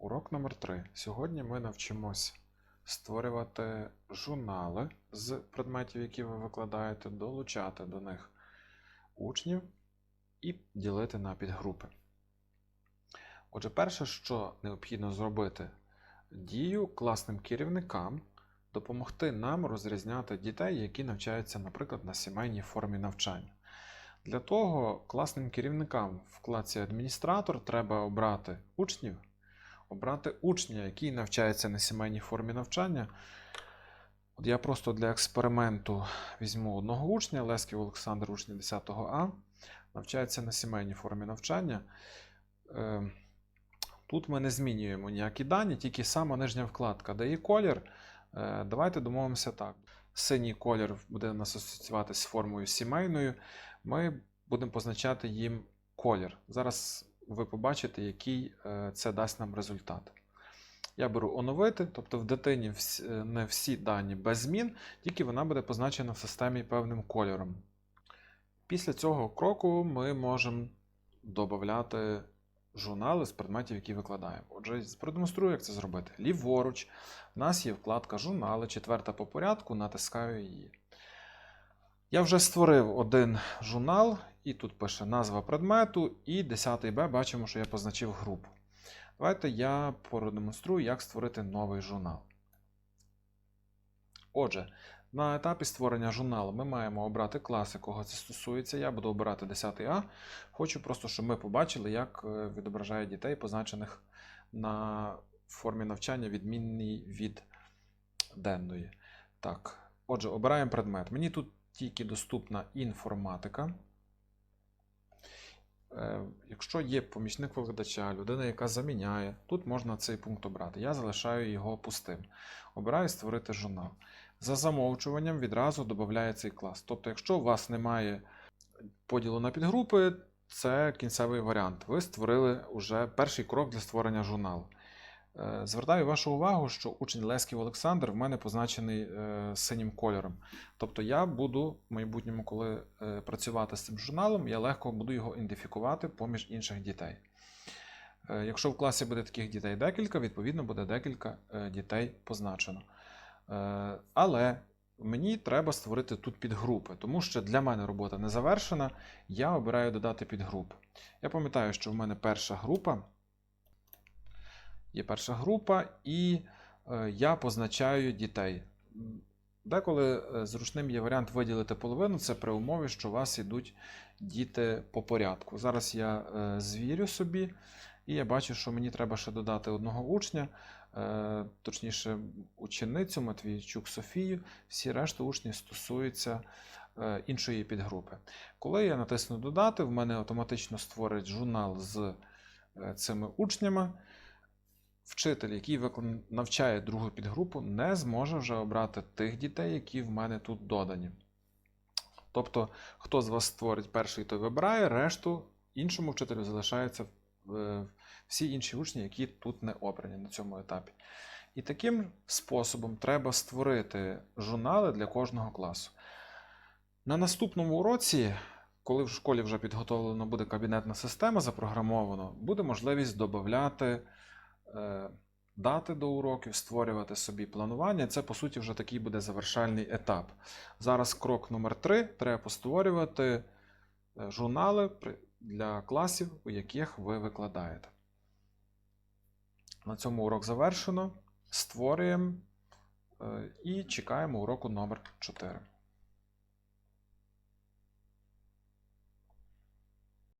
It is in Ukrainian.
Урок номер 3. Сьогодні ми навчимось створювати журнали з предметів, які ви викладаєте, долучати до них учнів і ділити на підгрупи. Отже, перше, що необхідно зробити, дію класним керівникам допомогти нам розрізняти дітей, які навчаються, наприклад, на сімейній формі навчання. Для того класним керівникам в класі адміністратор треба обрати учнів, обрати учня, який навчається на сімейній формі навчання. От я просто для експерименту візьму одного учня, Лесків Олександр, учня 10 А, навчається на сімейній формі навчання. Е, Тут ми не змінюємо ніякі дані, тільки сама нижня вкладка, де є колір. Е, Давайте домовимося так. Синій колір буде у нас асоціюватися з формою сімейною. Ми будемо позначати їм колір. Зараз ви побачите, який е, це дасть нам результат. Я беру оновити, тобто в дитині е, не всі дані без змін, тільки вона буде позначена в системі певним кольором. Після цього кроку ми можемо додати журнали з предметів, які викладаємо. Отже, продемонструю, як це зробити. Ліворуч, у нас є вкладка журнали, четверта по порядку, натискаю її. Я вже створив один журнал, і тут пише назва предмету, і 10 Б бачимо, що я позначив групу. Давайте я продемонструю, як створити новий журнал. Отже, на етапі створення журналу ми маємо обрати клас, якого це стосується. Я буду обирати 10 А. Хочу просто, щоб ми побачили, як е, відображає дітей, позначених на формі навчання, відмінній від денної. Так, отже, обираємо предмет. Мені тут тільки доступна інформатика. Е, Якщо є помічник викладача, людина, яка заміняє, тут можна цей пункт обрати. Я залишаю його пустим. Обираю створити журнал. За замовчуванням відразу додає цей клас. Тобто, якщо у вас немає поділу на підгрупи, це кінцевий варіант. Ви створили вже перший крок для створення журналу. Е, Звертаю вашу увагу, що учень Лесків Олександр в мене позначений е, синім кольором. Тобто я буду в майбутньому, коли е, працювати з цим журналом, я легко буду його ідентифікувати поміж інших дітей. Якщо в класі буде таких дітей декілька, відповідно буде декілька дітей позначено. Але мені треба створити тут підгрупи, тому що для мене робота не завершена. Я обираю додати підгрупи. Я пам'ятаю, що в мене перша група. Є перша група, і е, я позначаю дітей. Деколи е, зручним є варіант виділити половину, це при умові, що у вас йдуть діти по порядку. Зараз я е, звірю собі, і я бачу, що мені треба ще додати одного учня, точніше, ученицю Матвійчук Софію. Всі решта учнів стосуються іншої підгрупи. Коли я натисну додати, в мене автоматично створить журнал з цими учнями. Вчитель, який навчає другу підгрупу, не зможе вже обрати тих дітей, які в мене тут додані. Тобто, хто з вас створить перший, той вибирає, решту іншому вчителю залишаються е, всі інші учні, які тут не обрані на цьому етапі. І таким способом треба створити журнали для кожного класу. На наступному уроці, коли в школі вже підготовлено буде кабінетна система запрограмовано, буде можливість додати дати до уроків, створювати собі планування. Це, по суті, вже такий буде завершальний етап. Зараз крок номер 3 треба постворювати е, журнали для класів, у яких ви викладаєте. На цьому урок завершено. Створюємо е, і чекаємо уроку номер 4.